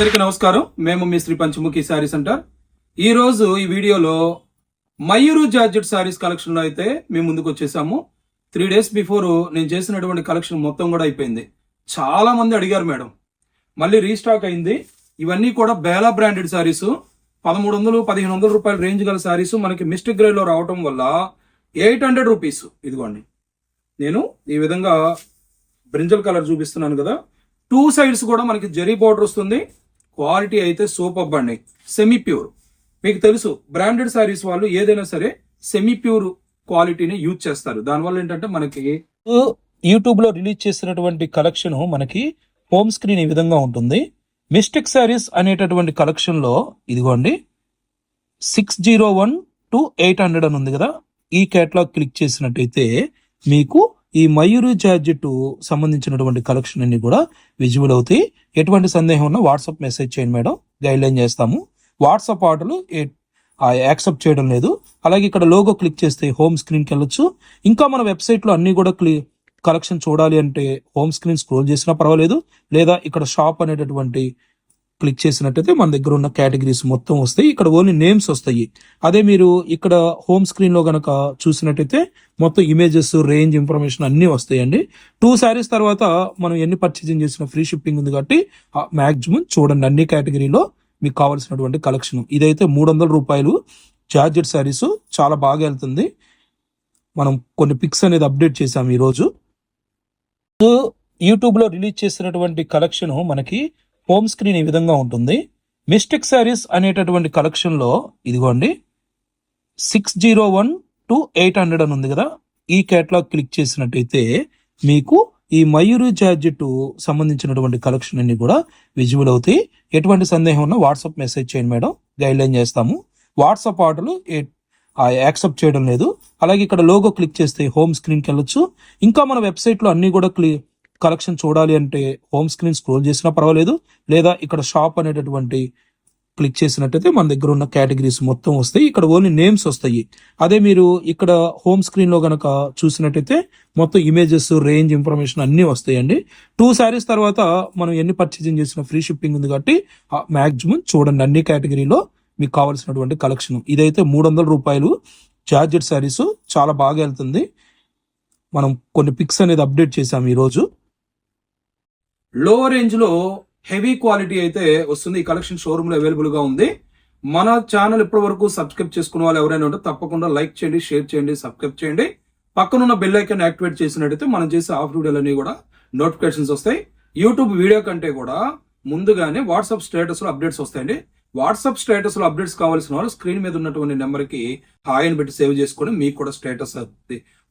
అందరికీ నమస్కారం. మేము మీ శ్రీ పంచముఖి శారీ సెంటర్. ఈ రోజు ఈ వీడియోలో మయూరు జార్జెట్ శారీస్ కలెక్షన్లో అయితే మేము ముందుకు వచ్చేసాము. త్రీ డేస్ బిఫోర్ నేను చేసినటువంటి కలెక్షన్ మొత్తం కూడా అయిపోయింది. చాలా మంది అడిగారు మేడం. మళ్ళీ రీస్టాక్ అయింది. ఇవన్నీ కూడా బేలా బ్రాండెడ్ శారీస్ పదమూడు వందలు పదిహేను వందల రూపాయల రేంజ్ గల శారీస్ మనకి మిస్టిక్ గ్రేలో రావటం వల్ల ఎయిట్ హండ్రెడ్ రూపీస్. ఇదిగోండి. నేను ఈ విధంగా బ్రింజల్ కలర్ చూపిస్తున్నాను కదా. టూ సైడ్స్ కూడా మనకి జరీ బార్డర్ వస్తుంది. క్వాలిటీ అయితే సూపర్ అండి సెమీ ప్యూర్ మీకు తెలుసు బ్రాండెడ్ శారీస్ వాళ్ళు ఏదైనా సరే సెమీ ప్యూర్ క్వాలిటీని యూజ్ చేస్తారు. దానివల్ల ఏంటంటే మనకి యూట్యూబ్లో రిలీజ్ చేసినటువంటి కలెక్షన్ మనకి హోమ్ స్క్రీన్ ఈ విధంగా ఉంటుంది. మిస్టిక్ శారీస్ అనేటటువంటి కలెక్షన్లో ఇదిగోండి six zero one two eight hundred అని ఉంది కదా. ఈ కేటలాగ్ క్లిక్ చేసినట్టయితే మీకు ఈ మయూరి జాడ్జెట్టు సంబంధించినటువంటి కలెక్షన్ అన్ని కూడా విజిబుల్ అవుతాయి. ఎటువంటి సందేహం ఉన్నా వాట్సాప్ మెసేజ్ చేయండి మేడం. గైడ్ లైన్ చేస్తాము. వాట్సాప్ ఆర్డర్లు యాక్సెప్ట్ చేయడం లేదు. అలాగే ఇక్కడ లోగో క్లిక్ చేస్తే హోమ్ స్క్రీన్కి వెళ్ళొచ్చు. ఇంకా మన వెబ్సైట్లో అన్ని కూడా క్లి కలెక్షన్ చూడాలి అంటే హోమ్ స్క్రీన్ స్క్రోల్ చేసినా పర్వాలేదు. లేదా ఇక్కడ షాప్ అనేటటువంటి క్లిక్ చేసినట్టయితే మన దగ్గర ఉన్న కేటగిరీస్ మొత్తం వస్తాయి. ఇక్కడ ఓన్లీ నేమ్స్ వస్తాయి. అదే మీరు ఇక్కడ హోమ్ స్క్రీన్లో కనుక చూసినట్టయితే మొత్తం ఇమేజెస్ రేంజ్ ఇన్ఫర్మేషన్ అన్ని వస్తాయండి. టూ శారీస్ తర్వాత మనం ఎన్ని పర్చేసింగ్ చేసిన ఫ్రీ షిప్పింగ్ ఉంది కాబట్టి మాక్సిమం చూడండి అన్ని కేటగిరీలో మీకు కావాల్సినటువంటి కలెక్షన్ ఇదైతే మూడు వందల రూపాయలు జార్జెట్ శారీస్ చాలా బాగా వెళ్తుంది. మనం కొన్ని పిక్స్ అనేది అప్డేట్ చేసాం ఈరోజు. యూట్యూబ్లో రిలీజ్ చేసినటువంటి కలెక్షన్ మనకి హోమ్ స్క్రీన్ ఈ విధంగా ఉంటుంది. మిస్టిక్ శారీస్ అనేటటువంటి కలెక్షన్లో ఇదిగోండి. Six zero one two eight hundred అని ఉంది కదా. ఈ కేటలాగ్ క్లిక్ చేసినట్టయితే మీకు ఈ మయూరి జార్జెట్ సంబంధించినటువంటి కలెక్షన్ అన్ని కూడా విజిబుల్ అవుతాయి. ఎటువంటి సందేహం ఉన్నా వాట్సాప్ మెసేజ్ చేయండి మేడం. గైడ్లైన్ చేస్తాము. వాట్సాప్ ఆర్డర్లు యాక్సెప్ట్ చేయడం లేదు. అలాగే ఇక్కడ లోగో క్లిక్ చేస్తే హోమ్ స్క్రీన్కి వెళ్ళొచ్చు. ఇంకా మన వెబ్సైట్లో అన్ని కూడా క్లి కలెక్షన్ చూడాలి అంటే హోమ్ స్క్రీన్ స్క్రోల్ చేసినా పర్వాలేదు. లేదా ఇక్కడ షాప్ అనేటటువంటి క్లిక్ చేసినట్టయితే మన దగ్గర ఉన్న కేటగిరీస్ మొత్తం వస్తాయి. ఇక్కడ ఓన్లీ నేమ్స్ వస్తాయి. అదే మీరు ఇక్కడ హోమ్ స్క్రీన్లో కనుక గనక చూసినట్టయితే మొత్తం ఇమేజెస్ రేంజ్ ఇన్ఫర్మేషన్ అన్నీ వస్తాయండి. టూ శారీస్ తర్వాత మనం ఎన్ని పర్చేజింగ్ చేసిన ఫ్రీ షిప్పింగ్ ఉంది కాబట్టి మాక్సిమం చూడండి. అన్ని కేటగిరీలో మీకు కావాల్సినటువంటి కలెక్షన్. ఇదైతే మూడు వందల రూపాయలు జార్జెట్ శారీస్. చాలా బాగా వెళ్తుంది. మనం కొన్ని పిక్స్ అనేది అప్డేట్ చేసాము ఈరోజు. లో రేంజ్లో హెవీ క్వాలిటీ అయితే వస్తుంది. ఈ కలెక్షన్ షోరూమ్లో అవైలబుల్గా ఉంది. మన ఛానల్ ఇప్పటి వరకు సబ్స్క్రైబ్ చేసుకున్న వాళ్ళు ఎవరైనా ఉంటే తప్పకుండా లైక్ చేయండి షేర్ చేయండి సబ్స్క్రైబ్ చేయండి. పక్కనున్న బెల్ ఐకాన్ యాక్టివేట్ చేసినట్టయితే మనం చేసే ఆఫ్ వీడియోలన్నీ కూడా నోటిఫికేషన్స్ వస్తాయి. యూట్యూబ్ వీడియో కంటే కూడా ముందుగానే వాట్సాప్ స్టేటస్లో అప్డేట్స్ వస్తాయండి. వాట్సాప్ స్టేటస్లో అప్డేట్స్ కావాల్సిన వాళ్ళు స్క్రీన్ మీద ఉన్నటువంటి నెంబర్కి హాయ్ అని పెట్టి సేవ్ చేసుకొని మీకు కూడా స్టేటస్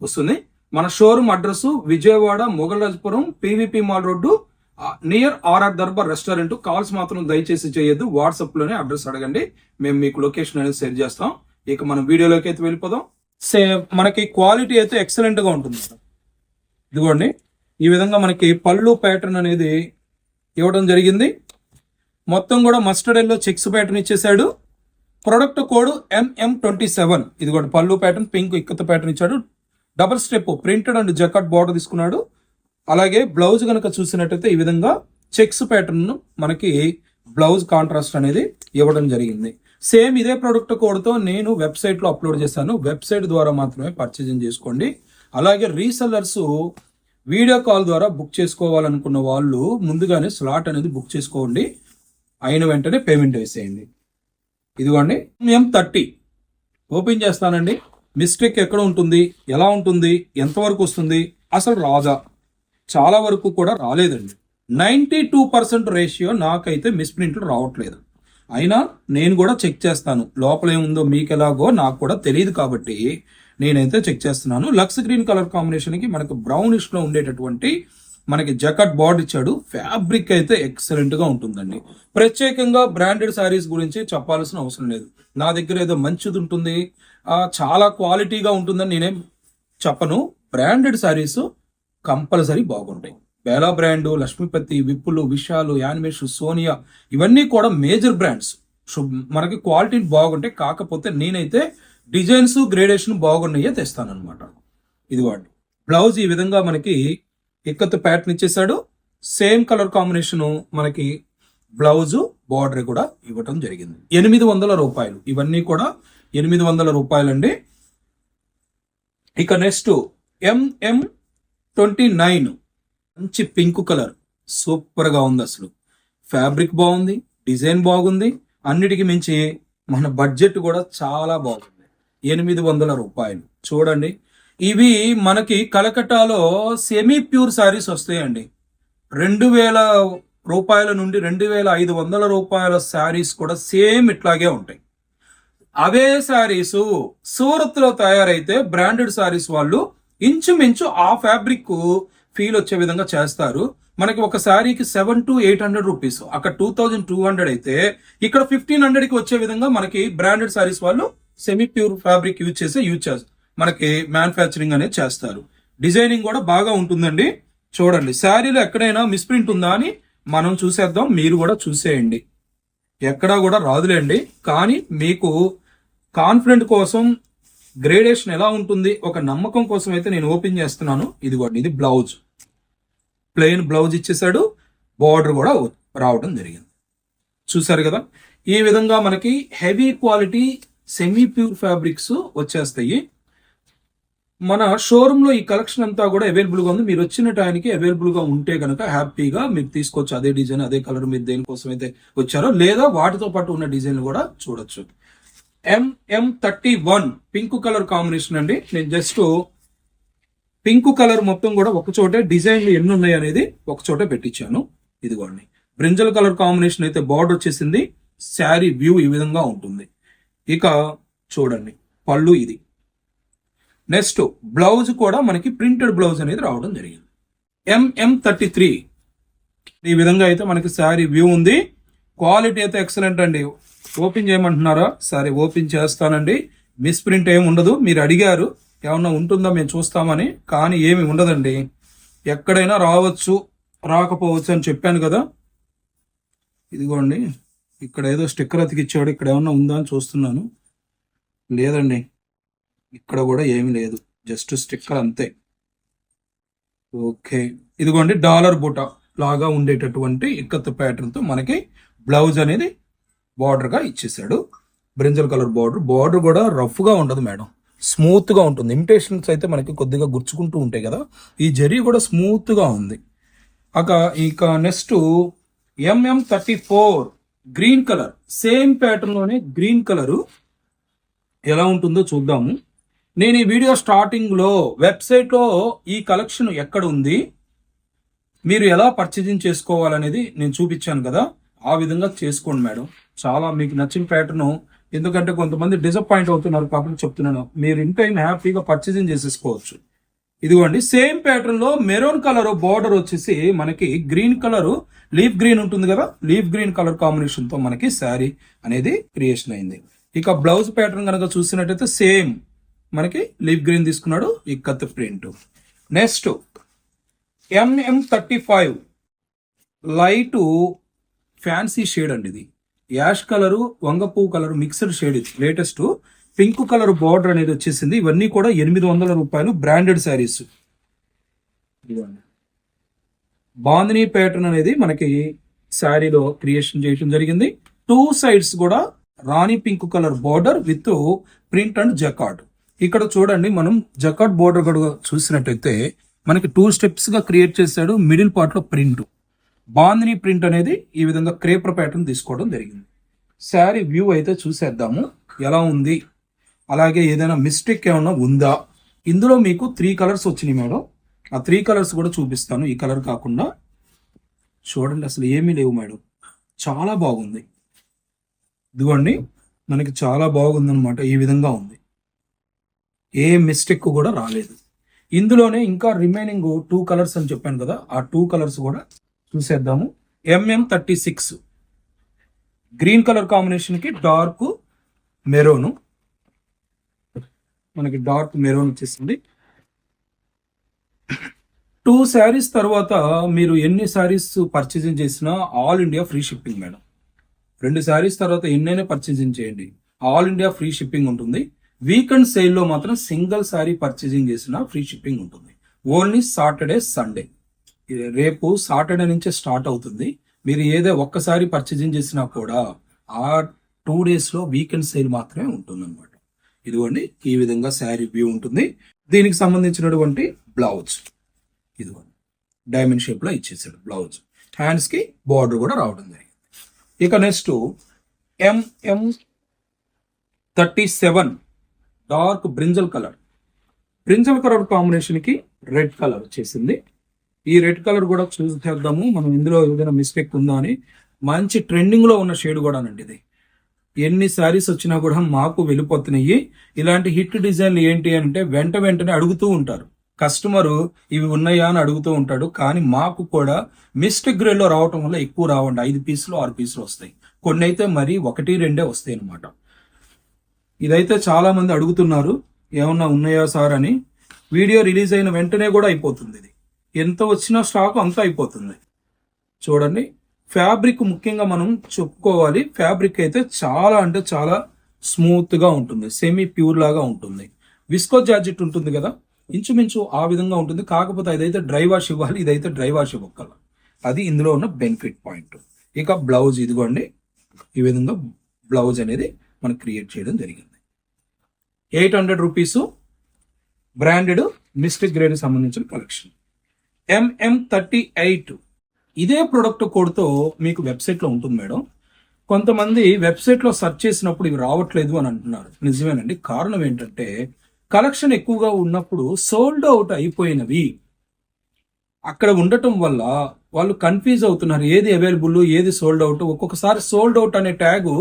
వస్తుంది. మన showroom address Vijayawada Mogalrajapuram PVP mall road near RR Darbar restaurant calls మాత్రం దయచేసి చేయొద్దు. వాట్సాప్లోనే అడ్రస్ అడగండి. మేము మీకు లొకేషన్ అనేది షేర్ చేస్తాం. ఇక మనం వీడియోలోకి అయితే వెళ్ళిపోదాం. సే మనకి క్వాలిటీ అయితే ఎక్సలెంట్గా ఉంటుంది ఇదిగోండి. ఈ విధంగా మనకి పళ్ళు ప్యాటర్న్ అనేది ఇవ్వడం జరిగింది. మొత్తం కూడా మస్టర్డ్ ఎల్లో చెక్స్ ప్యాటర్న్ ఇచ్చేసాడు product code MM twenty seven ఇదిగోండి పళ్ళు ప్యాటర్న్ పింక్ ఇక్కత ప్యాటర్న్ ఇచ్చాడు. Double step printed and jacquard border తీసుకున్నాడు. అలాగే బ్లౌజ్ కనుక చూసినట్టయితే ఈ విధంగా చెక్స్ ప్యాటర్న్ మనకి బ్లౌజ్ కాంట్రాస్ట్ అనేది ఇవ్వడం జరిగింది. సేమ్ ఇదే ప్రొడక్ట్ కోడ్తో నేను వెబ్సైట్లో అప్లోడ్ చేశాను. వెబ్సైట్ ద్వారా మాత్రమే పర్చేజింగ్ చేసుకోండి. అలాగే రీసెల్లర్స్ వీడియో కాల్ ద్వారా బుక్ చేసుకోవాలనుకున్న వాళ్ళు ముందుగానే స్లాట్ అనేది బుక్ చేసుకోండి. అయిన వెంటనే పేమెంట్ వేసేయండి. ఇదిగోండి ఎం థర్టీ ఓపెన్ చేస్తానండి. మిస్టేక్ ఎక్కడ ఉంటుంది? ఎలా ఉంటుంది? ఎంతవరకు వస్తుంది? అసలు రాదా చాలా వరకు కూడా రాలేదండి. నైంటీ టూ పర్సెంట్ రేషియో నాకైతే మిస్ప్రింట్లు రావట్లేదు. అయినా నేను కూడా చెక్ చేస్తాను. లోపల ఏముందో మీకు ఎలాగో నాకు కూడా తెలియదు కాబట్టి నేనైతే చెక్ చేస్తున్నాను. లక్స్ గ్రీన్ కలర్ కాంబినేషన్కి మనకు బ్రౌనిష్లో ఉండేటటువంటి మనకి జకట్ బార్డ్ ఇచ్చాడు. ఫ్యాబ్రిక్ అయితే ఎక్సలెంట్గా ఉంటుందండి. ప్రత్యేకంగా బ్రాండెడ్ శారీస్ గురించి చెప్పాల్సిన అవసరం లేదు. నా దగ్గర ఏదో మంచిది ఉంటుంది. చాలా క్వాలిటీగా ఉంటుందని నేనేం చెప్పను. బ్రాండెడ్ శారీస్ కంపల్సరీ బాగుంటాయి. బేలా బ్రాండ్ లక్ష్మీపతి విప్పులు విశాలు యానిమేష్ సోనియా ఇవన్నీ కూడా మేజర్ బ్రాండ్స్. సో మనకి క్వాలిటీ బాగుంటాయి కాకపోతే నేనైతే డిజైన్స్ గ్రేడేషన్ బాగున్నాయే తెస్తాను అనమాట వాడు. బ్లౌజ్ ఈ విధంగా మనకి ఇక్కత్ ప్యాటర్న్ ఇచ్చేసాడు సేమ్ కలర్ కాంబినేషన్ మనకి బ్లౌజ్ బార్డర్ కూడా ఇవ్వటం జరిగింది. ఎనిమిది వందల రూపాయలు. ఇవన్నీ కూడా ఎనిమిది వందల రూపాయలండి. ఇక నెక్స్ట్ ఎంఎం ట్వంటీ నైన్. మంచి పింక్ కలర్. సూపర్గా ఉంది అసలు. ఫ్యాబ్రిక్ బాగుంది డిజైన్ బాగుంది. అన్నిటికి మించి మన బడ్జెట్ కూడా చాలా బాగుంది. ఎనిమిది వందల రూపాయలు. చూడండి. ఇవి మనకి కలకట్టాలో సెమీ ప్యూర్ శారీస్ వస్తాయండి. రెండు వేల రూపాయల నుండి రెండు వేల ఐదు వందల రూపాయల శారీస్ కూడా సేమ్ ఇట్లాగే ఉంటాయి. అవే శారీస్ సూరత్లో తయారైతే బ్రాండెడ్ శారీస్ వాళ్ళు ఇంచుమించు ఆ ఫ్యాబ్రిక్ ఫీల్ వచ్చే విధంగా చేస్తారు. మనకి ఒక శారీకి seven two eight hundred rupees. అక్కడ టూ థౌజండ్ టూ హండ్రెడ్ అయితే ఇక్కడ ఫిఫ్టీన్ హండ్రెడ్కి వచ్చే విధంగా మనకి బ్రాండెడ్ శారీస్ వాళ్ళు సెమీ ప్యూర్ ఫ్యాబ్రిక్ యూజ్ చేసి యూజ్ చేస్తారు మనకి మ్యానుఫ్యాక్చరింగ్ అనేది చేస్తారు. డిజైనింగ్ కూడా బాగా ఉంటుందండి. చూడండి శారీలో ఎక్కడైనా మిస్ప్రింట్ ఉందా అని మనం చూసేద్దాం. మీరు కూడా చూసేయండి. ఎక్కడా కూడా రాదులేండి. కానీ మీకు కాన్ఫిడెంట్ కోసం గ్రేడేషన్ ఎలా ఉంటుంది ఒక నమ్మకం కోసం అయితే నేను ఓపెన్ చేస్తున్నాను. ఇదిగోండి ఇది బ్లౌజ్ ప్లెయిన్ బ్లౌజ్ ఇచ్చేసాడు బార్డర్ కూడా రావడం జరిగింది. చూసారు కదా? ఈ విధంగా మనకి heavy quality semi pure fabrics వచ్చేస్తాయి. మన షోరూంలో ఈ కలెక్షన్ అంతా కూడా అవైలబుల్గా ఉంది. మీరు వచ్చిన టైంకి అవైలబుల్గా ఉంటే కనుక హ్యాపీగా మీరు తీసుకోవచ్చు. అదే డిజైన్ అదే కలర్ మీరు దేనికోసం అయితే వచ్చారో లేదా వాటితో పాటు ఉన్న డిజైన్ కూడా చూడొచ్చు. MM thirty one pink colour combination అండి. నేను జస్ట్ పింక్ కలర్ మొత్తం కూడా ఒక చోటే డిజైన్లు ఎన్ని ఉన్నాయి అనేది ఒక చోటే పెట్టించాను. ఇదిగోండి. బ్రింజల్ కలర్ కాంబినేషన్ అయితే బార్డర్ వచ్చేసింది. శారీ వ్యూ ఈ విధంగా ఉంటుంది. ఇక చూడండి. పళ్ళు ఇది. నెక్స్ట్ బ్లౌజ్ కూడా మనకి ప్రింటెడ్ బ్లౌజ్ అనేది రావడం జరిగింది. ఎంఎం థర్టీ త్రీ ఈ విధంగా అయితే మనకి శారీ వ్యూ ఉంది. క్వాలిటీ అయితే ఎక్సలెంట్ అండి. ఓపెన్ చేయమంటున్నారా? సరే ఓపెన్ చేస్తానండి. మిస్ ప్రింట్ ఏమి ఉండదు. మీరు అడిగారు. ఏమన్నా ఉంటుందా? మేము చూస్తామని. కానీ ఏమి ఉండదండి. ఎక్కడైనా రావచ్చు రాకపోవచ్చు అని చెప్పాను కదా. ఇదిగోండి. ఇక్కడ ఏదో స్టిక్కర్ అతికిచ్చాడు. ఇక్కడ ఏమన్నా ఉందా అని చూస్తున్నాను. లేదండి. ఇక్కడ కూడా ఏమీ లేదు. జస్ట్ స్టిక్కర్ అంతే. ఓకే. ఇదిగోండి డాలర్ బుట్ట లాగా ఉండేటటువంటి ఇక్కత్ ప్యాటర్న్తో మనకి బ్లౌజ్ అనేది బార్డర్గా ఇచ్చేసాడు బ్రింజల్ కలర్ బార్డర్ బార్డర్ కూడా రఫ్గా ఉండదు మేడం. స్మూత్గా ఉంటుంది. ఇమిటేషన్స్ అయితే మనకి కొద్దిగా గుర్చుకుంటూ ఉంటాయి కదా. ఈ జరీ కూడా స్మూత్గా ఉంది. అక ఇక next MM thirty four green colour same ప్యాటర్న్లోనే green colour ఎలా ఉంటుందో చూద్దాము. నేను ఈ వీడియో స్టార్టింగ్లో వెబ్సైట్లో ఈ కలెక్షన్ ఎక్కడ ఉంది మీరు ఎలా పర్చేజింగ్ చేసుకోవాలనేది నేను చూపించాను కదా. ఆ విధంగా చేసుకోండి మేడం. చాలా మీకు నచ్చిన ప్యాటర్న్ ఎందుకంటే కొంతమంది డిసప్పాయింట్ అవుతున్నారు కాబట్టి చెప్తున్నాను. మీరు ఇంట్లో హ్యాపీగా పర్చేసింగ్ చేసేసుకోవచ్చు. ఇదిగోండి సేమ్ ప్యాటర్న్లో మెరూన్ కలర్ బార్డర్ వచ్చేసి మనకి గ్రీన్ కలర్ లీఫ్ గ్రీన్ ఉంటుంది కదా లీఫ్ గ్రీన్ కలర్ కాంబినేషన్తో మనకి శారీ అనేది క్రియేషన్ అయింది. ఇక బ్లౌజ్ ప్యాటర్న్ కనుక చూసినట్టయితే సేమ్ మనకి లీఫ్ గ్రీన్ తీసుకున్నాడు ఈ కత్ print next MM thirty five light fancy shade అండి ఇది. యాష్ కలరు వంగపూ కలర్ మిక్స్డ్ షేడ్ ఇది. లేటెస్ట్ పింక్ కలర్ బార్డర్ అనేది వచ్చేసింది. ఇవన్నీ కూడా ఎనిమిది వందల రూపాయలు బ్రాండెడ్ శారీస్. బాందిని ప్యాటర్న్ అనేది మనకి శారీలో క్రియేషన్ చేయడం జరిగింది. టూ సైడ్స్ కూడా రాణి pink colour border with print and jacquard. ఇక్కడ చూడండి మనం జకార్డ్ బార్డర్ కూడా చూసినట్టయితే మనకి టూ స్టెప్స్గా క్రియేట్ చేశాడు. మిడిల్ పార్ట్లో ప్రింట్. బాందిని ప్రింట్ అనేది ఈ విధంగా క్రేపర్ ప్యాటర్న్ తీసుకోవడం జరిగింది. శారీ వ్యూ అయితే చూసేద్దాము. ఎలా ఉంది? అలాగే ఏదైనా మిస్టేక్ ఏమైనా ఉందా? ఇందులో మీకు త్రీ కలర్స్ వచ్చినాయి మేడం. ఆ త్రీ కలర్స్ కూడా చూపిస్తాను. ఈ కలర్ కాకుండా చూడండి అసలు ఏమీ లేవు మేడం. చాలా బాగుంది. ఇదిగోండి మనకి చాలా బాగుంది అనమాట ఈ విధంగా ఉంది. ఏ మిస్టేక్ కూడా రాలేదు. ఇందులోనే ఇంకా రిమైనింగ్ టూ కలర్స్ అని చెప్పాను కదా ఆ టూ కలర్స్ కూడా చూసేద్దాము. MM thirty six green colour కాంబినేషన్కి డార్క్ మెరోను మనకి డార్క్ మెరోన్ వచ్చేసింది. టూ శారీస్ తర్వాత మీరు ఎన్ని శారీస్ పర్చేసింగ్ చేసినా all India free shipping madam రెండు శారీస్ తర్వాత ఎన్నైనా పర్చేసింగ్ చేయండి. ఆల్ ఇండియా ఫ్రీ షిప్పింగ్ ఉంటుంది. వీకెండ్ సేల్లో మాత్రం సింగిల్ శారీ పర్చేసింగ్ చేసినా ఫ్రీ షిప్పింగ్ ఉంటుంది. ఓన్లీ సాటర్డే సండే రేపు సాటర్డే నుంచే స్టార్ట్ అవుతుంది. మీరు ఏదో ఒక్కసారి పర్చేజింగ్ చేసినా కూడా ఆ టూ డేస్లో వీకెండ్ సేల్ మాత్రమే ఉంటుంది అనమాట ఇదిగోండి ఈ విధంగా శారీ వ్యూ ఉంటుంది. దీనికి సంబంధించినటువంటి బ్లౌజ్ ఇదిగోండి డైమండ్ షేప్లో ఇచ్చేసాడు బ్లౌజ్ హ్యాండ్స్కి బార్డర్ కూడా రావడం జరిగింది. ఇక next MM thirty seven dark brinjal colour brinjal colour కాంబినేషన్కి రెడ్ కలర్ వచ్చేసింది. ఈ రెడ్ కలర్ కూడా చూసి చేద్దాము మనం ఇందులో ఏదైనా మిస్టేక్ ఉందా అని. మంచి ట్రెండింగ్లో ఉన్న షేడ్ కూడా అండి ఇది. ఎన్ని శారీస్ వచ్చినా కూడా మాకు వెళ్ళిపోతున్నాయి. ఇలాంటి హిట్ డిజైన్లు ఏంటి అంటే వెంట వెంటనే అడుగుతూ ఉంటారు. కస్టమర్ ఇవి ఉన్నాయా అని అడుగుతూ ఉంటాడు. కానీ మాకు కూడా మిస్టేక్ గ్రేడ్లో రావటం వల్ల ఎక్కువ రావండి. ఐదు పీసులు ఆరు పీసులు వస్తాయి. కొన్ని అయితే మరి ఒకటి రెండే వస్తాయి అనమాట ఇదైతే చాలా మంది అడుగుతున్నారు. ఏమన్నా ఉన్నాయా సార్ అని. వీడియో రిలీజ్ అయిన వెంటనే కూడా అయిపోతుంది ఇది. ఎంత వచ్చినా స్టాక్ అంతా అయిపోతుంది. చూడండి ఫ్యాబ్రిక్ ముఖ్యంగా మనం చెప్పుకోవాలి. ఫ్యాబ్రిక్ అయితే చాలా అంటే చాలా స్మూత్గా ఉంటుంది. సెమీ ప్యూర్ లాగా ఉంటుంది. విస్కో జార్జెట్ ఉంటుంది కదా? ఇంచుమించు ఆ విధంగా ఉంటుంది. కాకపోతే ఇదైతే డ్రై వాష్ ఇవ్వాలి. ఇదైతే డ్రై వాష్ ఇవ్వక్కల అది ఇందులో ఉన్న బెనిఫిట్ పాయింట్ ఇక బ్లౌజ్ ఇదిగోండి. ఈ విధంగా బ్లౌజ్ అనేది మనం క్రియేట్ చేయడం జరిగింది. Eight hundred rupees branded mystic grade సంబంధించిన కలెక్షన్ ఎంఎం థర్టీ ఎయిట్ ఇదే ప్రొడక్ట్ కోడ్తో మీకు వెబ్సైట్లో ఉంటుంది మేడం. కొంతమంది వెబ్సైట్లో సెర్చ్ చేసినప్పుడు ఇవి రావట్లేదు అని అంటున్నారు. నిజమేనండి. కారణం ఏంటంటే కలెక్షన్ ఎక్కువగా ఉన్నప్పుడు సోల్డ్ అవుట్ అయిపోయినవి. అక్కడ ఉండటం వల్ల వాళ్ళు కన్ఫ్యూజ్ అవుతున్నారు. ఏది అవైలబుల్ ఏది సోల్డ్ అవుట్ ఒక్కొక్కసారి సోల్డ్ అవుట్ అనే ట్యాగ్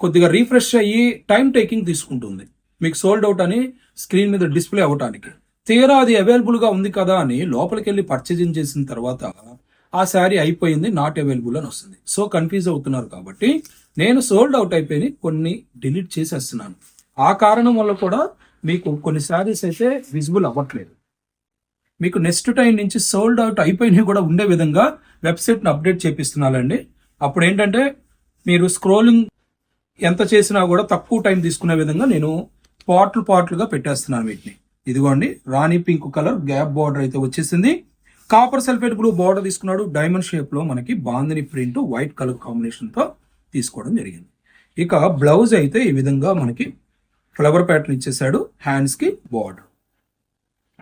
కొద్దిగా రీఫ్రెష్ అయ్యి టైం టేకింగ్ తీసుకుంటుంది. మీకు సోల్డ్ అవుట్ అని స్క్రీన్ మీద డిస్ప్లే అవ్వటానికి తీరా అది అవైలబుల్గా ఉంది కదా అని లోపలికి వెళ్ళి పర్చేజింగ్ చేసిన తర్వాత ఆ శారీ అయిపోయింది నాట్ అవైలబుల్ అని వస్తుంది. సో కన్ఫ్యూజ్ అవుతున్నారు కాబట్టి నేను సోల్డ్ అవుట్ అయిపోయి కొన్ని డిలీట్ చేసేస్తున్నాను. ఆ కారణం వల్ల కూడా మీకు కొన్ని శారీస్ అయితే విజిబుల్ అవ్వట్లేదు. మీకు నెక్స్ట్ టైం నుంచి సోల్డ్ అవుట్ అయిపోయినవి కూడా ఉండే విధంగా వెబ్సైట్ని అప్డేట్ చేపిస్తున్నానండి. అప్పుడు ఏంటంటే మీరు స్క్రోలింగ్ ఎంత చేసినా కూడా తక్కువ టైం తీసుకునే విధంగా నేను పార్ట్లు పార్ట్లుగా పెట్టేస్తున్నాను వీటిని. ఇదిగోండి రాణి పింక్ కలర్ గ్యాప్ బార్డర్ అయితే వచ్చేసింది. కాపర్ సల్ఫేట్ బ్లూ బార్డర్ తీసుకున్నాడు. డైమండ్ షేప్లో మనకి బాందిని ప్రింట్ వైట్ కలర్ కాంబినేషన్తో తీసుకోవడం జరిగింది. ఇక బ్లౌజ్ అయితే ఈ విధంగా మనకి ఫ్లవర్ ప్యాటర్న్ ఇచ్చేసాడు హ్యాండ్స్కి బార్డర్.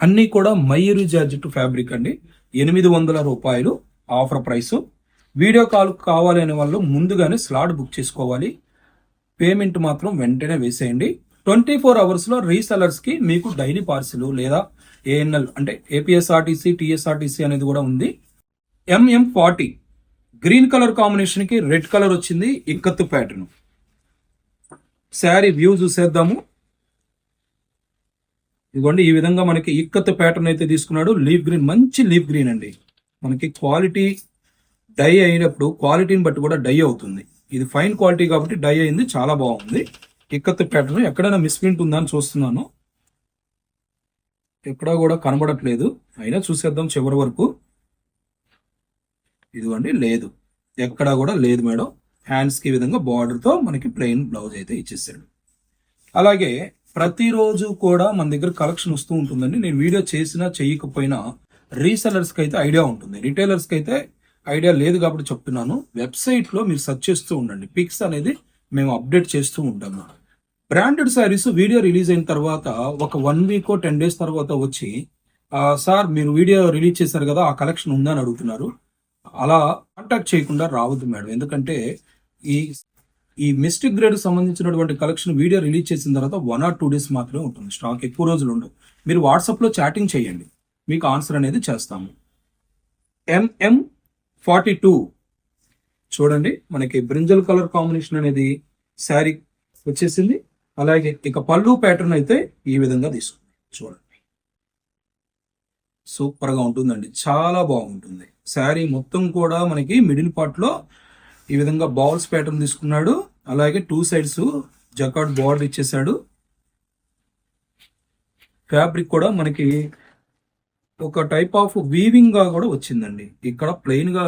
అన్నీ కూడా మయూరి జార్జెట్ ఫ్యాబ్రిక్ అండి. ఎనిమిది వందల రూపాయలు ఆఫర్ ప్రైస్. వీడియో కాల్ కావాలి అనే వాళ్ళు ముందుగానే స్లాట్ బుక్ చేసుకోవాలి. పేమెంట్ మాత్రం వెంటనే వేసేయండి. ట్వంటీ ఫోర్ అవర్స్లో రీసెలర్స్కి మీకు డైలీ పార్సిల్ లేదా ఏఎన్ఎల్ అంటే ఏపీఎస్ఆర్టీసీ టీఎస్ఆర్టీసీ అనేది కూడా ఉంది. ఎంఎం ఫార్టీ గ్రీన్ కలర్ కాంబినేషన్కి రెడ్ కలర్ వచ్చింది ఇక్కత్తు ప్యాటర్న్. శారీ వ్యూ చూసేద్దాము. ఇదిగోండి ఈ విధంగా మనకి ఇక్కత్ ప్యాటర్న్ అయితే తీసుకున్నాడు. లీఫ్ గ్రీన్ మంచి లీఫ్ గ్రీన్ అండి. మనకి క్వాలిటీ డై అయినప్పుడు క్వాలిటీని బట్టి కూడా డై అవుతుంది. ఇది ఫైన్ క్వాలిటీ కాబట్టి డై అయింది చాలా బాగుంది. ఇక్కత్ ప్యాటర్న్ ఎక్కడైనా మిస్ప్రింట్ ఉందా అని చూస్తున్నాను. ఎక్కడా కూడా కనబడట్లేదు. అయినా చూసేద్దాం చివరి వరకు. ఇదిగోండి లేదు. ఎక్కడా కూడా లేదు మేడం. హ్యాండ్స్కి విధంగా బార్డర్తో మనకి ప్లెయిన్ బ్లౌజ్ అయితే ఇచ్చేసాడు. అలాగే ప్రతిరోజు కూడా మన దగ్గర కలెక్షన్ వస్తూ ఉంటుందండి. నేను వీడియో చేసినా చేయకపోయినా రీసెలర్స్కి అయితే ఐడియా ఉంటుంది. రిటైలర్స్కి అయితే ఐడియా లేదు కాబట్టి చెప్తున్నాను. వెబ్సైట్లో మీరు సెర్చ్ చేస్తూ ఉండండి. పిక్స్ అనేది మేము అప్డేట్ చేస్తూ ఉంటాము. బ్రాండెడ్ శారీస్ వీడియో రిలీజ్ అయిన తర్వాత ఒక వన్ వీక్ టెన్ డేస్ తర్వాత వచ్చి సార్ మీరు వీడియో రిలీజ్ చేశారు కదా ఆ కలెక్షన్ ఉందా? అని అడుగుతున్నారు. అలా కాంటాక్ట్ చేయకుండా రావద్దు మేడం. ఎందుకంటే ఈ ఈ మిస్టిక్ గ్రేడ్ సంబంధించినటువంటి కలెక్షన్ వీడియో రిలీజ్ చేసిన తర్వాత వన్ ఆర్ టూ డేస్ మాత్రమే ఉంటుంది. స్టాక్ ఎక్కువ రోజులు ఉండవు. మీరు వాట్సాప్లో చాటింగ్ చేయండి. మీకు ఆన్సర్ అనేది చేస్తాము. ఎంఎం ఫార్టీ టూ చూడండి మనకి బ్రింజల్ కలర్ కాంబినేషన్ అనేది శారీ వచ్చేసింది. అలాగే ఇక పళ్ళు ప్యాటర్న్ అయితే ఈ విధంగా తీసుకుంది. చూడండి. సూపర్గా ఉంటుందండి. చాలా బాగుంటుంది. శారీ మొత్తం కూడా మనకి మిడిల్ పార్ట్లో ఈ విధంగా బాల్స్ ప్యాటర్న్ తీసుకున్నాడు. అలాగే టూ సైడ్స్ జకాట్ బార్డర్ ఇచ్చేసాడు ఫ్యాబ్రిక్ కూడా మనకి ఒక టైప్ ఆఫ్ వీవింగ్గా కూడా వచ్చిందండి. ఇక్కడ ప్లెయిన్గా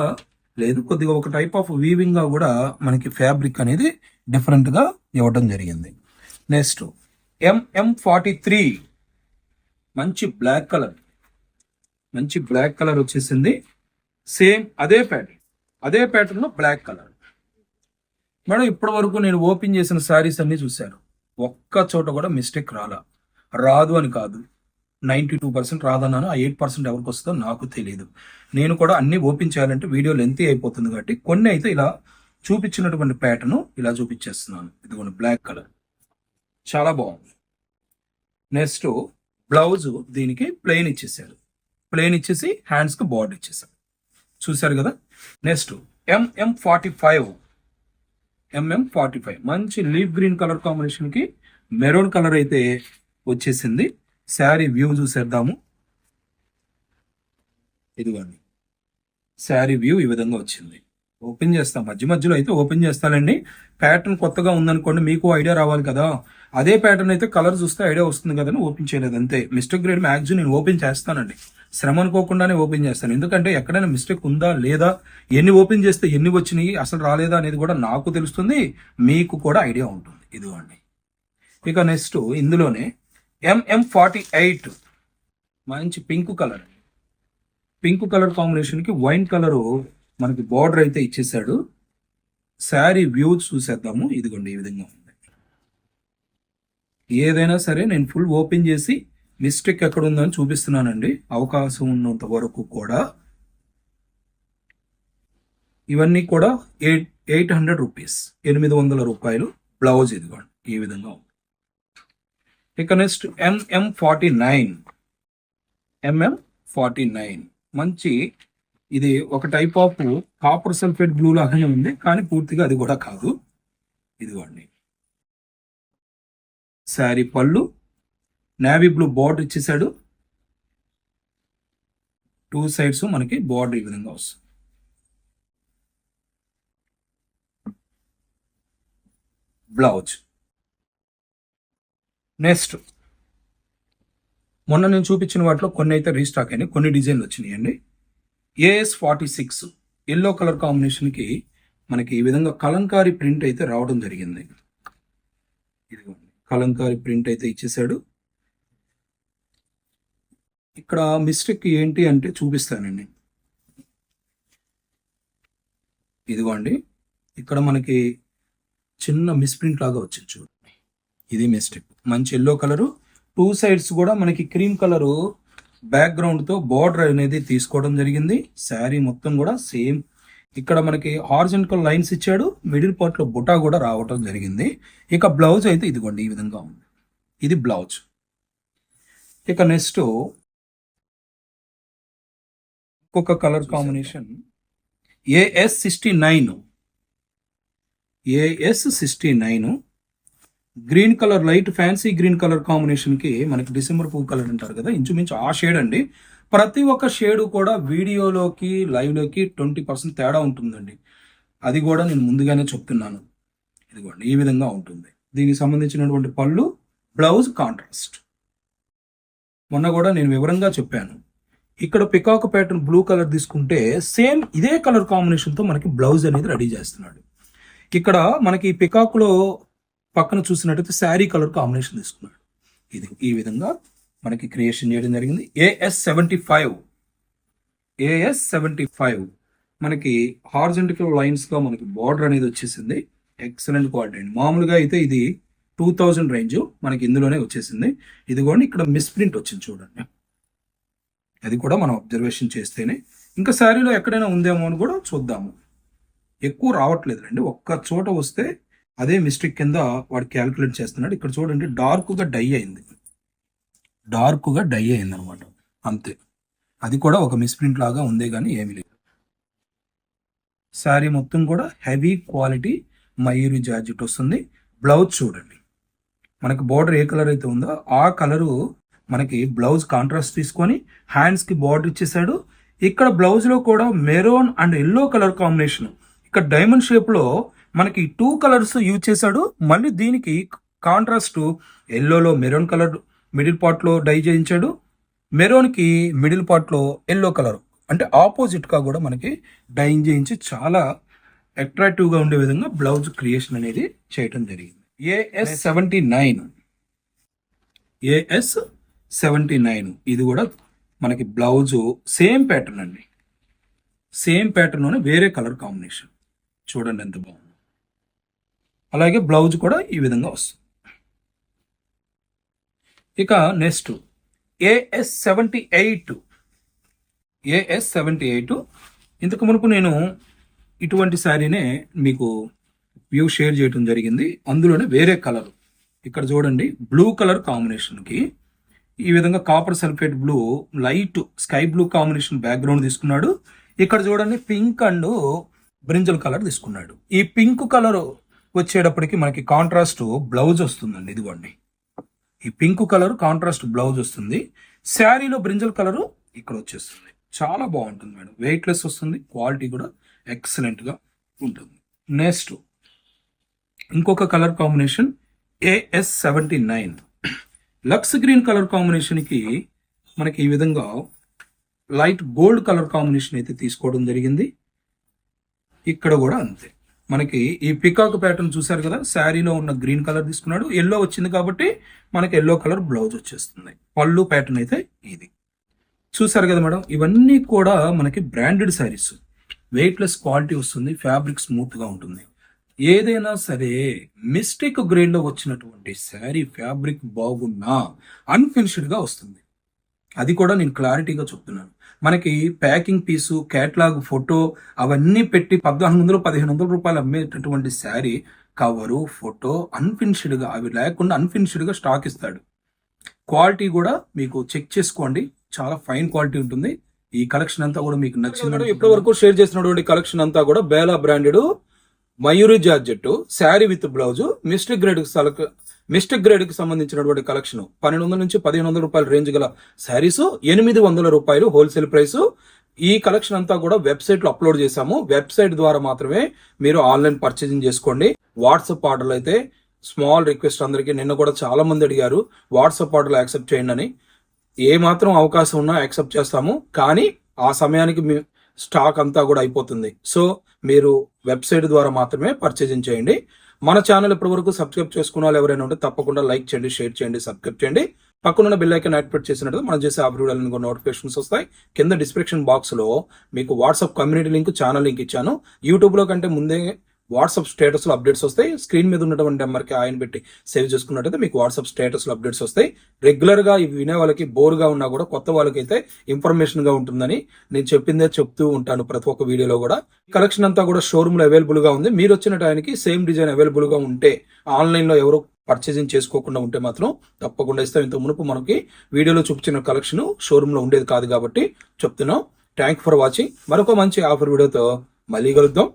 లేదు. కొద్దిగా ఒక టైప్ ఆఫ్ వీవింగ్గా కూడా మనకి ఫ్యాబ్రిక్ అనేది డిఫరెంట్గా ఇవ్వడం జరిగింది. నెక్స్ట్ ఎంఎం ఫార్టీ త్రీ మంచి బ్లాక్ కలర్ మంచి బ్లాక్ కలర్ వచ్చేసింది. సేమ్ అదే ప్యాటర్న్ అదే ప్యాటర్న్లో బ్లాక్ కలర్ మేడం ఇప్పటి వరకు నేను ఓపెన్ చేసిన శారీస్ అన్ని చూశాను. ఒక్క చోట కూడా మిస్టేక్ రాలా. రాదు అని కాదు. నైంటీ టూ పర్సెంట్ రాదన్నాను ఆ ఎయిట్ పర్సెంట్ ఎవరికి వస్తుందో నాకు తెలియదు. నేను కూడా అన్ని ఓపెన్ చేయాలంటే వీడియో లెంత్ అయిపోతుంది కాబట్టి కొన్ని అయితే ఇలా చూపించినటువంటి ప్యాటర్న్ ఇలా చూపించేస్తున్నాను. ఇదిగోండి బ్లాక్ కలర్. చాలా బాగుంది. నెక్స్ట్ బ్లౌజ్ దీనికి ప్లెయిన్ ఇచ్చేసారు ప్లెయిన్ ఇచ్చేసి హ్యాండ్స్కి బార్డర్ ఇచ్చేసారు చూశారు కదా? Next MM forty five. MM forty five. మంచి లీఫ్ గ్రీన్ కలర్ కాంబినేషన్కి మెరూన్ కలర్ అయితే వచ్చేసింది. శారీ వ్యూ చూసేద్దాము. ఇదిగోండి. శారీ వ్యూ ఈ విధంగా వచ్చింది. ఓపెన్ చేస్తాం. మధ్య మధ్యలో అయితే ఓపెన్ చేస్తానండి. ప్యాటర్న్ కొత్తగా ఉందనుకోండి మీకు ఐడియా రావాలి కదా. అదే ప్యాటర్న్ అయితే కలర్ చూస్తే ఐడియా వస్తుంది కదా అని ఓపెన్ చేయలేదు. అంతే. మిస్టేక్ గ్రేడ్ మ్యాక్సిమం నేను ఓపెన్ చేస్తానండి. శ్రమ అనుకోకుండానే ఓపెన్ చేస్తాను. ఎందుకంటే ఎక్కడైనా మిస్టేక్ ఉందా లేదా ఎన్ని ఓపెన్ చేస్తే ఎన్ని వచ్చినాయి అసలు రాలేదా అనేది కూడా నాకు తెలుస్తుంది. మీకు కూడా ఐడియా ఉంటుంది. ఇదిగోండి. ఇక నెక్స్ట్ ఇందులోనే ఎంఎం ఫార్టీ ఎయిట్ మంచి పింక్ కలర్. పింక్ కలర్ కాంబినేషన్కి వైన్ కలరు మనకి బార్డర్ అయితే ఇచ్చేసాడు. శారీ వ్యూ చూసేద్దాము. ఇదిగోండి ఈ విధంగా ఉంది. ఏదైనా సరే నేను ఫుల్ ఓపెన్ చేసి మిస్టేక్ ఎక్కడ ఉందని చూపిస్తున్నానండి. అవకాశం ఉన్నంత వరకు కూడా. ఇవన్నీ కూడా ఎయిట్ ఎయిట్ హండ్రెడ్ రూపీస్. ఎనిమిది వందల రూపాయలు బ్లౌజ్ ఇదిగోండి ఈ విధంగా ఉంది. ఇక next MM forty nine MM forty nine మంచి ఇది ఒక type of copper sulphate blue లాగానే ఉంది కానీ పూర్తిగా అది కూడా కాదు. ఇదిగోండి. శారీ పళ్ళు నేవీ బ్లూ బార్డర్ ఇచ్చేసాడు టూ సైడ్స్ మనకి బార్డర్ ఈ విధంగా వస్తుంది. బ్లౌజ్ నెక్స్ట్ మొన్న నేను చూపించిన వాటిలో కొన్ని అయితే రీస్టాక్ అయినాయి కొన్ని డిజైన్లు వచ్చినాయండి. AS forty six yellow colour కాంబినేషన్కి మనకి ఈ విధంగా కలంకారీ ప్రింట్ అయితే రావడం జరిగింది. ఇదిగోండి కలంకారీ ప్రింట్ అయితే ఇచ్చేసాడు ఇక్కడ మిస్టేక్ ఏంటి అంటే చూపిస్తానండి. ఇదిగోండి ఇక్కడ మనకి చిన్న మిస్ప్రింట్ లాగా వచ్చింది చూడు. ఇది మిస్టేక్ మంచి ఎల్లో కలరు టూ సైడ్స్ కూడా మనకి క్రీమ్ కలరు బ్యాక్గ్రౌండ్తో బార్డర్ అనేది తీసుకోవడం జరిగింది. శారీ మొత్తం కూడా సేమ్ ఇక్కడ మనకి హార్జెంటల్ లైన్స్ ఇచ్చాడు. మిడిల్ పార్ట్లో బుటా కూడా రావటం జరిగింది. ఇక బ్లౌజ్ అయితే ఇదిగోండి ఈ విధంగా ఉంది. ఇది బ్లౌజ్ ఇక నెక్స్ట్ ఇంకొక colour combination AS sixty nine AS sixty nine green colour light fancy green colour కాంబినేషన్కి మనకి డిసెంబర్ పువ్వు కలర్ అంటారు కదా. ఇంచుమించు ఆ షేడ్ అండి. ప్రతి ఒక్క షేడ్ కూడా వీడియోలోకి లైవ్లోకి ట్వంటీ పర్సెంట్ తేడా ఉంటుందండి. అది కూడా నేను ముందుగానే చెప్తున్నాను. ఇదిగోండి ఈ విధంగా ఉంటుంది. దీనికి సంబంధించినటువంటి పళ్ళు బ్లౌజ్ కాంట్రాస్ట్. మొన్న కూడా నేను వివరంగా చెప్పాను. ఇక్కడ పికాక్ ప్యాటర్న్ బ్లూ కలర్ తీసుకుంటే సేమ్ ఇదే కలర్ కాంబినేషన్తో మనకి బ్లౌజ్ అనేది రెడీ చేస్తున్నాడు. ఇక్కడ మనకి పికాక్లో పక్కన చూసినట్టయితే శారీ కలర్ కాంబినేషన్ తీసుకున్నాడు. ఇది ఈ విధంగా మనకి క్రియేషన్ చేయడం జరిగింది. AS seventy five AS seventy five మనకి హార్జెంటికల్ లైన్స్లో మనకి బార్డర్ అనేది వచ్చేసింది. ఎక్సలెంట్ క్వాలిటీ అండి. మామూలుగా అయితే ఇది టూ థౌజండ్ రేంజ్ మనకి ఇందులోనే వచ్చేసింది. ఇదిగోండి ఇక్కడ మిస్ప్రింట్ వచ్చింది చూడండి. అది కూడా మనం అబ్జర్వేషన్ చేస్తేనే. ఇంకా శారీలో ఎక్కడైనా ఉందేమో అని కూడా చూద్దాము. ఎక్కువ రావట్లేదు రండి ఒక్క చోట వస్తే అదే మిస్టేక్ కింద వాడు క్యాల్కులేట్ చేస్తున్నాడు. ఇక్కడ చూడండి డార్క్గా డై అయింది. డార్క్గా డై అయింది అనమాట అంతే. అది కూడా ఒక మిస్ప్రింట్ లాగా ఉంది కానీ ఏమీ లేదు. శారీ మొత్తం కూడా హెవీ క్వాలిటీ మయూరి జార్జెట్ వస్తుంది. బ్లౌజ్ చూడండి. మనకి బార్డర్ ఏ కలర్ అయితే ఉందో ఆ కలరు మనకి బ్లౌజ్ కాంట్రాస్ట్ తీసుకొని హ్యాండ్స్కి బార్డర్ ఇచ్చేసాడు ఇక్కడ బ్లౌజ్లో కూడా maroon and yellow colour combination. ఇక్కడ డైమండ్ షేప్లో మనకి టూ కలర్స్ యూజ్ చేశాడు. మళ్ళీ దీనికి కాంట్రాస్ట్ ఎల్లోలో మెరూన్ కలర్ మిడిల్ పార్ట్లో డై చేయించాడు. మెరూన్కి మిడిల్ పార్ట్లో ఎల్లో కలర్ అంటే ఆపోజిట్గా కూడా మనకి డైన్ చేయించి చాలా అట్రాక్టివ్గా ఉండే విధంగా బ్లౌజ్ క్రియేషన్ అనేది చేయటం జరిగింది. AS seventy nine AS seventy nine ఇది కూడా మనకి బ్లౌజు సేమ్ ప్యాటర్న్ అండి. సేమ్ ప్యాటర్న్లోనే వేరే కలర్ కాంబినేషన్ చూడండి ఎంత బాగుంది. అలాగే బ్లౌజ్ కూడా ఈ విధంగా వస్తుంది. ఇక next AS seventy eight AS seventy eight ఇంతకు మునుపు నేను ఇటువంటి శారీనే మీకు వ్యూ షేర్ చేయడం జరిగింది. అందులోనే వేరే కలర్. ఇక్కడ చూడండి బ్లూ కలర్ కాంబినేషన్కి ఈ విధంగా copper sulphate blue light sky blue combination background తీసుకున్నాడు. ఇక్కడ చూడండి పింక్ అండ్ బ్రింజల్ కలర్ తీసుకున్నాడు. ఈ పింక్ కలర్ వచ్చేటప్పటికి మనకి కాంట్రాస్ట్ బ్లౌజ్ వస్తుందండి ఇదిగోండి. ఈ పింక్ కలర్ కాంట్రాస్ట్ బ్లౌజ్ వస్తుంది. శారీలో బ్రింజల్ కలరు ఇక్కడ వచ్చేస్తుంది. చాలా బాగుంటుంది మేడం. వెయిట్లెస్ వస్తుంది. క్వాలిటీ కూడా ఎక్సలెంట్గా ఉంటుంది. నెక్స్ట్ ఇంకొక colour combination AS seventy nine Lux green colour కాంబినేషన్కి మనకి ఈ విధంగా లైట్ గోల్డ్ కలర్ కాంబినేషన్ అయితే తీసుకోవడం జరిగింది. ఇక్కడ కూడా అంతే. మనకి ఈ పికాక్ ప్యాటర్న్ చూసారు కదా? శారీలో ఉన్న గ్రీన్ కలర్ తీసుకున్నాడు. ఎల్లో వచ్చింది కాబట్టి మనకి ఎల్లో కలర్ బ్లౌజ్ వచ్చేస్తుంది. పళ్ళు ప్యాటర్న్ అయితే ఇది. చూసారు కదా మేడం? ఇవన్నీ కూడా మనకి బ్రాండెడ్ శారీస్ వెయిట్లెస్ క్వాలిటీ వస్తుంది ఫ్యాబ్రిక్ స్మూత్గా ఉంటుంది. ఏదైనా సరే మిస్టేక్ గ్రేడ్లో వచ్చినటువంటి శారీ ఫ్యాబ్రిక్ బాగున్నా అన్ఫినిష్డ్గా వస్తుంది. అది కూడా నేను క్లారిటీగా చెప్తున్నాను. మనకి ప్యాకింగ్ పీసు కేటలాగ్ ఫోటో అవన్నీ పెట్టి పద్నాలుగు వందలు పదిహేను వందల రూపాయలు అమ్మేటటువంటి శారీ కవరు ఫోటో అన్ఫినిష్డ్గా అవి లేకుండా అన్ఫినిష్డ్గా స్టాక్ ఇస్తాడు. క్వాలిటీ కూడా మీకు చెక్ చేసుకోండి. చాలా ఫైన్ క్వాలిటీ ఉంటుంది. ఈ కలెక్షన్ అంతా కూడా మీకు నచ్చింది ఇప్పటి వరకు షేర్ చేసినటువంటి కలెక్షన్ అంతా కూడా Bela branded Mayuri georgette sari with blouse mistake grade సలక mistake గ్రేడ్కి సంబంధించినటువంటి కలెక్షన్ పన్నెండు వందల నుంచి పదిహేను వందల రూపాయల రేంజ్ గల శారీస్ ఎనిమిది వందల రూపాయలు హోల్సేల్ ప్రైస్. ఈ కలెక్షన్ అంతా కూడా వెబ్సైట్లో అప్లోడ్ చేశాము. వెబ్సైట్ ద్వారా మాత్రమే మీరు ఆన్లైన్ పర్చేసింగ్ చేసుకోండి. వాట్సాప్ ఆర్డర్లు అయితే స్మాల్ రిక్వెస్ట్ అందరికీ నిన్న కూడా చాలా మంది అడిగారు వాట్సాప్ ఆర్డర్లు యాక్సెప్ట్ చేయండి అని. ఏ మాత్రం అవకాశం ఉన్నా యాక్సెప్ట్ చేస్తాము. కానీ ఆ సమయానికి మీ స్టాక్ అంతా కూడా అయిపోతుంది. సో మీరు వెబ్సైట్ ద్వారా మాత్రమే పర్చేజింగ్ చేయండి. మన ఛానల్ ఇప్పటి వరకు సబ్స్క్రైబ్ చేసుకున్న వాళ్ళు ఎవరైనా ఉంటే తప్పకుండా లైక్ చేయండి షేర్ చేయండి సబ్స్క్రైబ్ చేయండి. పక్కనున్న బెల్ ఐకన్ యాక్టివేట్ చేసినట్టు మనం చేసే ఆ వీడియోలను నోటిఫికేషన్స్ వస్తాయి. కింద డిస్క్రిప్షన్ బాక్స్లో మీకు WhatsApp community link channel link ఇచ్చాను. యూట్యూబ్లో కంటే ముందే వాట్సాప్ స్టేటస్లో అప్డేట్స్ వస్తాయి. స్క్రీన్ మీద ఉన్నటువంటి నెంబర్కి ఆయన పెట్టి సేవ్ చేసుకున్నట్టయితే మీకు వాట్సాప్ స్టేటస్లో అప్డేట్స్ వస్తాయి. రెగ్యులర్గా ఇవి వినే వాళ్ళకి బోర్గా ఉన్నా కూడా కొత్త వాళ్ళకైతే అయితే ఇన్ఫర్మేషన్గా ఉంటుందని నేను చెప్పిందే చెప్తూ ఉంటాను ప్రతి ఒక్క వీడియోలో కూడా. కలెక్షన్ అంతా కూడా షోరూమ్లో అవైలబుల్గా ఉంది. మీరు వచ్చిన టైంకి సేమ్ డిజైన్ అవైలబుల్గా ఉంటే ఆన్లైన్లో ఎవరు పర్చేసింగ్ చేసుకోకుండా ఉంటే మాత్రం తప్పకుండా ఇస్తాం. ఇంత మునుపు మనకి వీడియోలో చూపించిన కలెక్షన్ షోరూంలో ఉండేది కాదు కాబట్టి చెప్తున్నాం. థ్యాంక్ ఫర్ వాచింగ్ మరొక మంచి ఆఫర్ వీడియోతో మళ్ళీ కలుద్దాం.